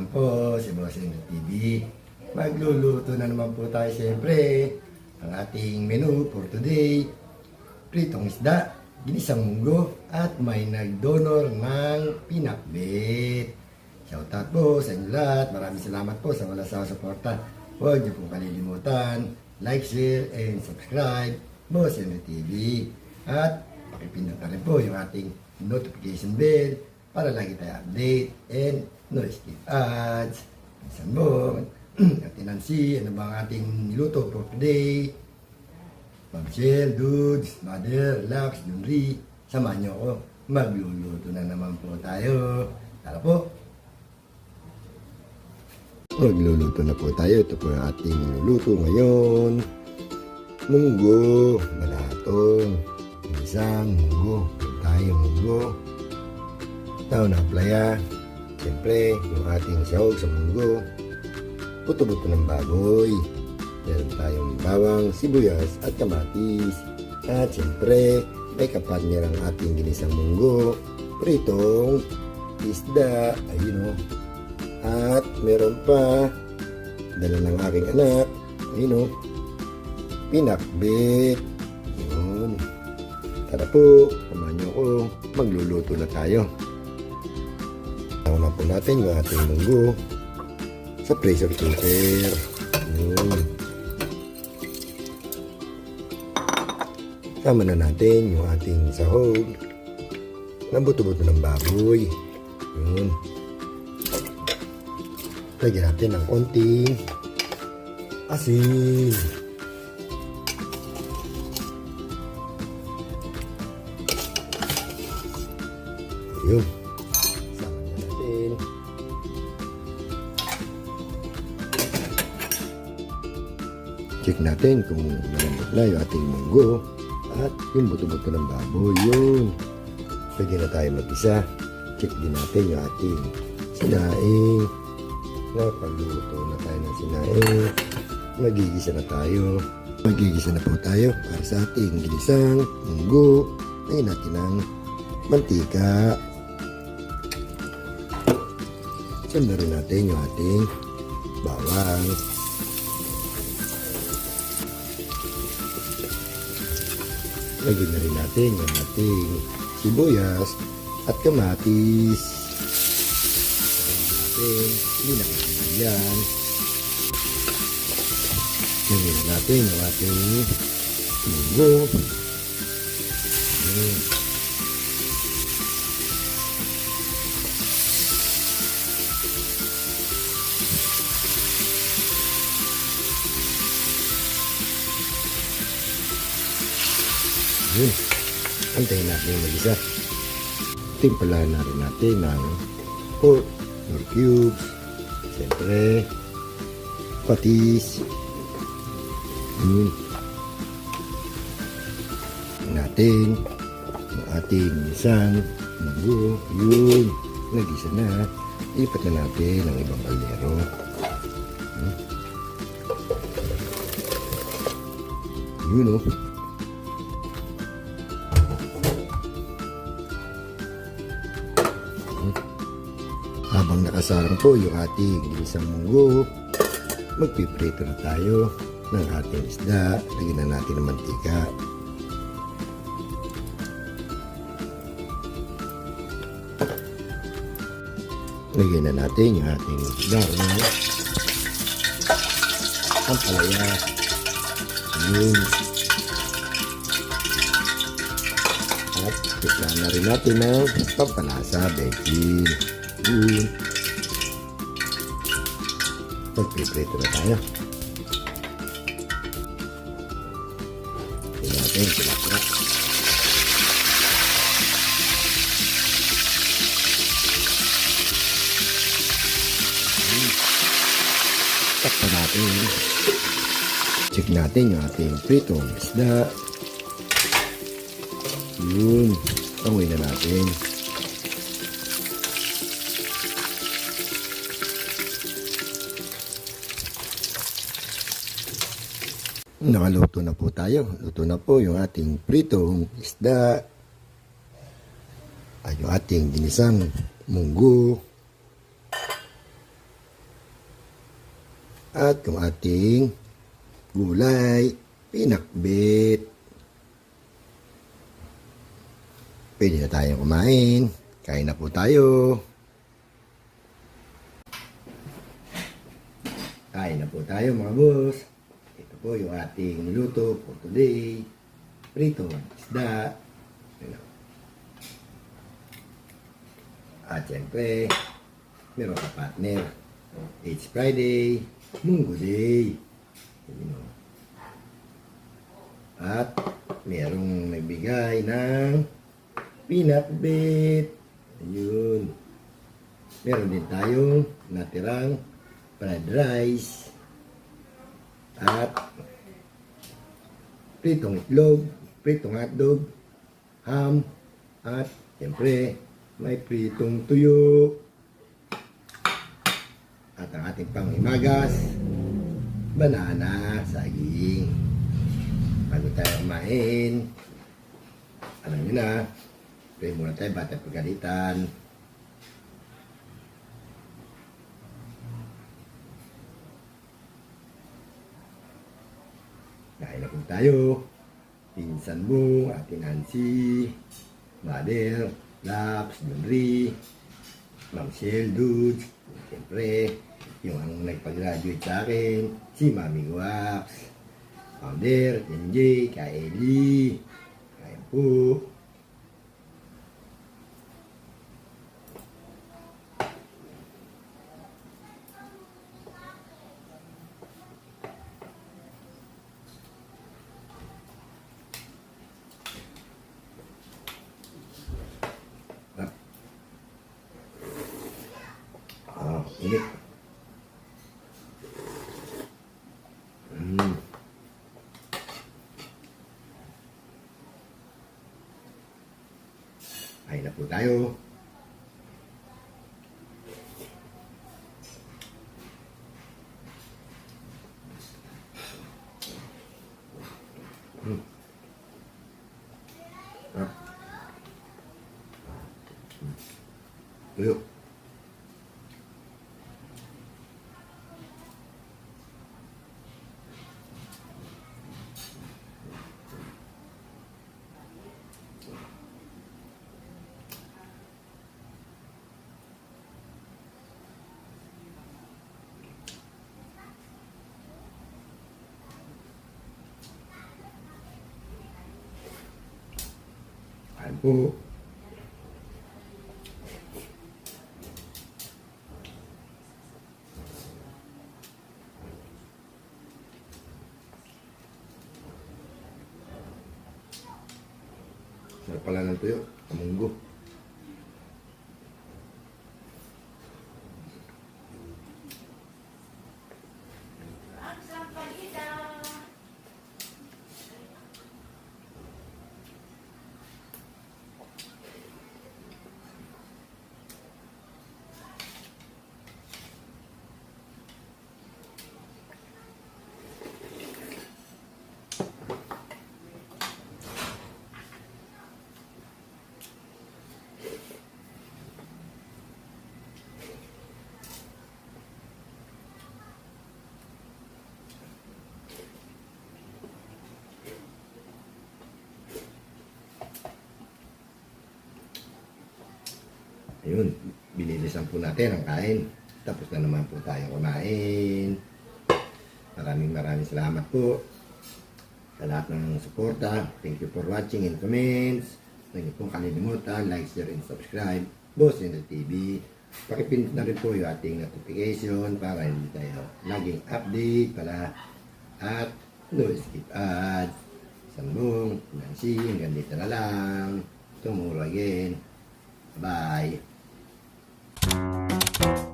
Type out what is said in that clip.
na naman po si Bossing TV. Magluluto na naman po tayo siyempre. Ang ating menu for today, pritong isda, ginisang munggo, at may nagdonor ng pinakbit. Shoutout po sa inyo lahat. Maraming salamat po sa wala sa suporta. Huwag niyo pong kalilimutan, like, share, and subscribe. Bossing TV. At pakipindot na rin po yung ating notification bell para lagi tayo update and no skip ads. Minsan mo, at Nancy, ano ba ang ating luto for today? Mamsel, Dudes, Mother, Lax, Junri, samahan niyo ako. Magluluto na naman po tayo. Tara po. Magluluto na po tayo. Ito po ang ating luto ngayon. Munggo, balatong, isang munggo. Tayo munggo. Tao na playa. Siyempre, yung ating sahog sa munggo. Puto-buto ng baboy. Meron tayong bawang, sibuyas at kamatis. At siyempre, may kapartner ang ating ginisang munggo. Pritong isda. Ayun o. At meron pa, dala ng aking anak. Ayun o. Pinakbit. Yun. Tara po, samahan niyo ako. Magluluto na tayo. Na po natin yung ating munggo sa pressure cooker. Yun. Tama na natin yung ating sahog na buto-buto ng baboy. Yun. Lagyan natin ng konting asin. Yun. Check natin kung malambot na yung ating munggo at yung buto-buto ng baboy. Yun. Pwede na tayo mag-isa. Check din natin yung ating sinaing. Napagluto na tayo ng sinaing. Magigisa na tayo. Magigisa na po tayo para sa ating ginisang munggo. Lagyan natin ng mantika. Sundan natin yung ating bawang. Lagyan na rin natin yung ating sibuyas at kamatis. Lagyan natin, hindi na natin yan. Lagyan na natin yung ating munggo. Ayan. Yun. Antayin natin yung mag-isa. Timplahan na rin natin ng pork, or cubes, siyempre, patis, yun. Natin yung ating isang munggo, yun, nag-isa na. Ipat na natin ang ibang kaldero. Yun oh. Habang nakasarang po yung ating isang munggo, magpiprito na tayo ng ating isda. Lagyan na natin ng mantika. Lagyan na natin yung ating garlic. Ang palaya. Yun. At bigyan na rin natin ng pampalasa, bechin. Yun. Magpiprito na tayo. Tingnan natin, tilapia. Yun. Takpan natin. Check natin yung ating pritong isda. Yun. Amoy na natin. Nakaluto na po tayo. Luto na po yung ating pritong isda. Ay yung ating ginisang munggo. At yung ating gulay, pinakbit. Pwede na tayong kumain. Kain na po tayo. Kain na po tayo mga boss. Ito po yung ating niluto for today. Prito, isda. Ano. At syempre, meron ka partner. It's Friday, Munggo Day. At merong nagbigay ng peanut bit. Ayun. Meron din tayong natirang fried rice. At pritong itlog, pritong hotdog, ham, at siyempre may pritong tuyo. At ang ating pangimagas, banana, saging. Bago tayo kumain, alam nyo na, pray muna tayo, bata pagalitan. Kain na po tayo. Pinsan mo, Ate Nancy, Mother, Laps, Dundri, Ma'am Shell, Dudes, siyempre, yung ang nagpag-graduate sa akin, si Mami Wax, Founder, MJ, Kaeli, kain po. Kain na po tayo. Mm. Ah. Mm. Tuyo. Po. Sarap pala ng tuyo. Kamunggo. Ayun, binilisan po natin ang kain. Tapos na naman po tayo kumain. Maraming maraming salamat po sa lahat ng suporta. Thank you for watching and comments. Huwag niyo pong kalimutan, like, share, and subscribe. Boss Inel TV. Pakipindot na rin po yung ating notification para hindi tayo laging update pala. At no skip ads. Sambong, Nancy, hanggang dito na lang. Tomorrow again. Bye. Thank you.